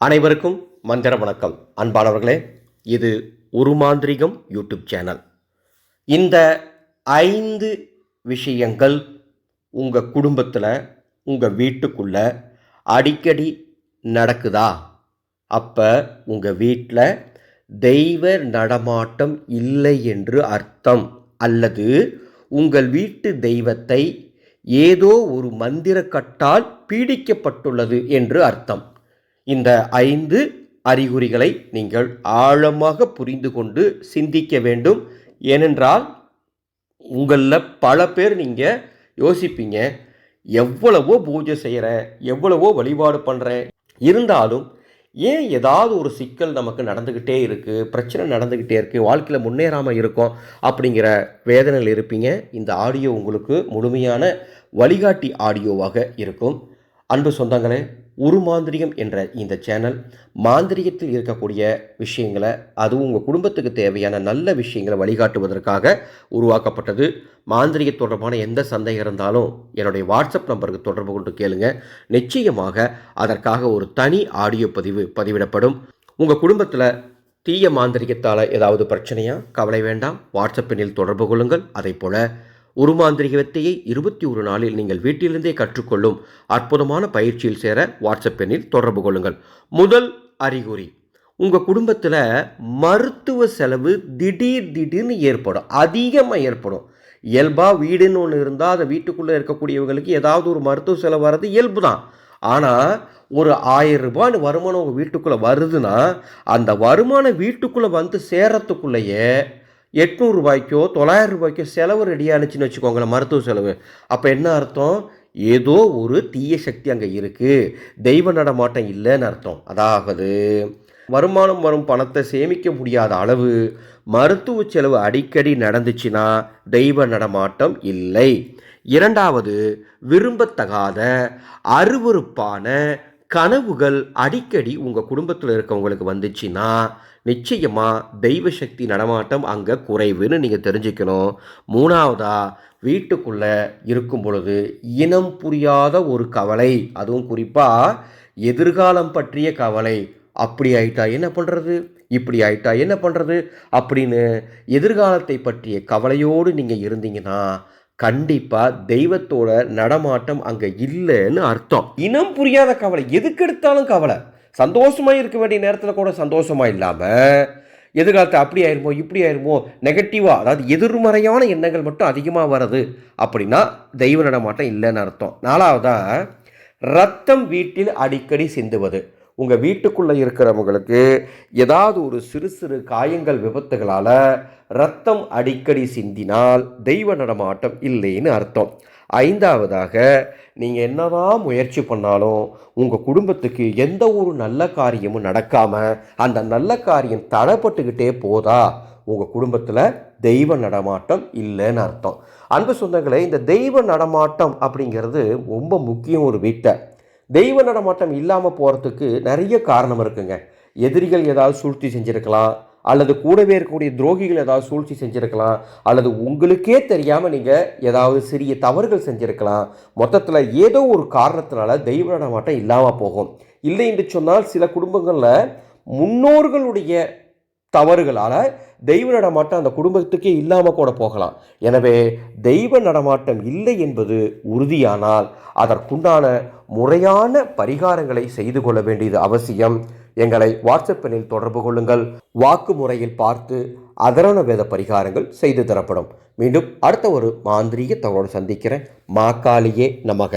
அனைவருக்கும் மந்திர வணக்கம். அன்பானவர்களே இது ஒரு மாந்திரிகம் யூடியூப் சேனல். இந்த ஐந்து விஷயங்கள் உங்கள் குடும்பத்தில் உங்கள் வீட்டுக்குள்ள அடிக்கடி நடக்குதா? அப்போ உங்கள் வீட்டில் தெய்வ நடமாட்டம் இல்லை என்று அர்த்தம். அல்லது உங்கள் வீட்டு தெய்வத்தை ஏதோ ஒரு மந்திரக்கட்டால் பீடிக்கப்பட்டுள்ளது என்று அர்த்தம். இந்த ஐந்து அறிகுறிகளை நீங்கள் ஆழமாக புரிந்து கொண்டு சிந்திக்க வேண்டும். ஏனென்றால் உங்களில் பல பேர் நீங்கள் யோசிப்பீங்க எவ்வளவோ பூஜை செய்கிறேன் எவ்வளவோ வழிபாடு பண்ணுறேன் இருந்தாலும் ஏன் ஏதாவது ஒரு சிக்கல் நமக்கு நடந்துக்கிட்டே இருக்குது பிரச்சனை நடந்துக்கிட்டே இருக்குது வாழ்க்கையில் முன்னேறாமல் இருக்கோம் அப்படிங்கிற வேதனையில் இருப்பீங்க. இந்த ஆடியோ உங்களுக்கு முழுமையான வழிகாட்டி ஆடியோவாக இருக்கும். அன்பு சொந்தங்களே ஒரு மாந்திரிகம் என்ற இந்த சேனல் மாந்திரிகத்தில் இருக்கக்கூடிய விஷயங்களை அதுவும் உங்கள் குடும்பத்துக்கு தேவையான நல்ல விஷயங்களை வழிகாட்டுவதற்காக உருவாக்கப்பட்டது. மாந்திரிக தொடர்பான எந்த சந்தேகம் இருந்தாலும் என்னுடைய வாட்ஸ்அப் நம்பருக்கு தொடர்பு கொண்டு கேளுங்க. நிச்சயமாக அதற்காக ஒரு தனி ஆடியோ பதிவு பதிவிடப்படும். உங்கள் குடும்பத்தில் தீய மாந்திரிகத்தால் ஏதாவது பிரச்சனையா கவலை வேண்டாம். வாட்ஸ்அப் எண்ணில் தொடர்பு கொள்ளுங்கள். அதே போல் ஒரு வித்தையை இருபத்தி ஒரு நாளில் நீங்கள் வீட்டிலிருந்தே கற்றுக்கொள்ளும் அற்புதமான பயிற்சியில் சேர வாட்ஸ்அப் எண்ணில் தொடர்பு கொள்ளுங்கள். முதல் அறிகுறி உங்கள் குடும்பத்தில் மருத்துவ செலவு திடீர் திடீர்னு ஏற்படும் அதிகமாக ஏற்படும். இயல்பாக வீடுன்னு ஒன்று இருந்தால் அதை வீட்டுக்குள்ளே இருக்கக்கூடியவங்களுக்கு ஏதாவது ஒரு மருத்துவ செலவு வர்றது இயல்பு தான். ஆனால் ஒரு ஆயிரம் ரூபான்னு வருமானம் உங்கள் வீட்டுக்குள்ளே வருதுன்னா அந்த வருமானம் வீட்டுக்குள்ளே வந்து சேரத்துக்குள்ளேயே எட்நூறுரூபாய்க்கோ தொள்ளாயிரம் ரூபாய்க்கோ செலவு ரெடியானுச்சுன்னு வச்சுக்கோங்களேன் மருத்துவ செலவு. அப்போ என்ன அர்த்தம்? ஏதோ ஒரு தீய சக்தி அங்கே இருக்குது தெய்வ நடமாட்டம் இல்லைன்னு அர்த்தம். அதாவது வருமானம் வரும் பணத்தை சேமிக்க முடியாத அளவு மருத்துவ செலவு அடிக்கடி நடந்துச்சுன்னா தெய்வ நடமாட்டம் இல்லை. இரண்டாவது விரும்பத்தகாத அருவறுப்பான கனவுகள் அடிக்கடி உங்கள் குடும்பத்தில் இருக்கவங்களுக்கு வந்துச்சுன்னா நிச்சயமாக தெய்வ சக்தி நடமாட்டம் அங்கே குறைவுன்னு நீங்கள் தெரிஞ்சுக்கணும். மூணாவதாக வீட்டுக்குள்ளே இருக்கும் பொழுது இனம் புரியாத ஒரு கவலை. அதுவும் குறிப்பாக எதிர்காலம் பற்றிய கவலை. அப்படி ஆயிட்டா என்ன பண்ணுறது இப்படி ஆயிட்டா என்ன பண்ணுறது அப்படின்னு எதிர்காலத்தை பற்றிய கவலையோடு நீங்கள் இருந்தீங்கன்னா கண்டிப்பாக தெய்வத்தோட நடமாட்டம் அங்கே இல்லைன்னு அர்த்தம். இனம் புரியாத கவலை. எதுக்கு எடுத்தாலும் கவலை. சந்தோஷமாக இருக்க வேண்டிய நேரத்தில் கூட சந்தோஷமாக இல்லாமல் எதிர்காலத்தை அப்படி ஆயிருமோ இப்படி ஆயிருமோ நெகட்டிவாக அதாவது எதிர்மறையான எண்ணங்கள் மட்டும் அதிகமாக வருது அப்படின்னா தெய்வ நடமாட்டம் இல்லைன்னு அர்த்தம். நாலாவதாக ரத்தம் வீட்டில் அடிக்கடி சிந்துவது. உங்கள் வீட்டுக்குள்ளே இருக்கிறவங்களுக்கு ஏதாவது ஒரு சிறு சிறு காயங்கள் விபத்துகளால் ரத்தம் அடிக்கடி சிந்தினால் தெய்வ நடமாட்டம் இல்லைன்னு அர்த்தம். ஐந்தாவதாக நீங்கள் என்னதான் முயற்சி பண்ணாலும் உங்கள் குடும்பத்துக்கு எந்த ஒரு நல்ல காரியமும் நடக்காமல் அந்த நல்ல காரியம் தடைப்பட்டுக்கிட்டே போதா உங்கள் குடும்பத்தில் தெய்வ நடமாட்டம் இல்லைன்னு அர்த்தம். அன்பு சொந்தங்களே இந்த தெய்வ நடமாட்டம் அப்படிங்கிறது ரொம்ப முக்கியம் ஒரு வீட்டை. தெய்வ நடமாட்டம் இல்லாமல் போகிறதுக்கு நிறைய காரணம் இருக்குங்க. எதிரிகள் ஏதாவது சூழ்ச்சி செஞ்சுருக்கலாம் அல்லது கூடவே இருக்கக்கூடிய துரோகிகள் ஏதாவது சூழ்ச்சி செஞ்சுருக்கலாம் அல்லது உங்களுக்கே தெரியாமல் நீங்கள் ஏதாவது சிறிய தவறுகள் செஞ்சுருக்கலாம். மொத்தத்தில் ஏதோ ஒரு காரணத்தினால தெய்வ நடமாட்டம் இல்லாமல் போகும். இல்லை என்று சொன்னால் சில குடும்பங்களில் முன்னோர்களுடைய தவறுகளால் தெய்வ நடமாட்டம் அந்த குடும்பத்துக்கே இல்லாமல் கூட போகலாம். எனவே தெய்வ நடமாட்டம் இல்லை என்பது உறுதியானால் அதற்குண்டான முறையான பரிகாரங்களை செய்து கொள்ள வேண்டியது அவசியம். எங்களை வாட்ஸ்அப்பினில் தொடர்பு கொள்ளுங்கள். வாக்கு முறையில் பார்த்து அதரான வேத பரிகாரங்கள் செய்து தரப்படும். மீண்டும் அடுத்த ஒரு மாந்திரீக தகவலோடு சந்திக்கிறேன். மாக்காளியே நமக.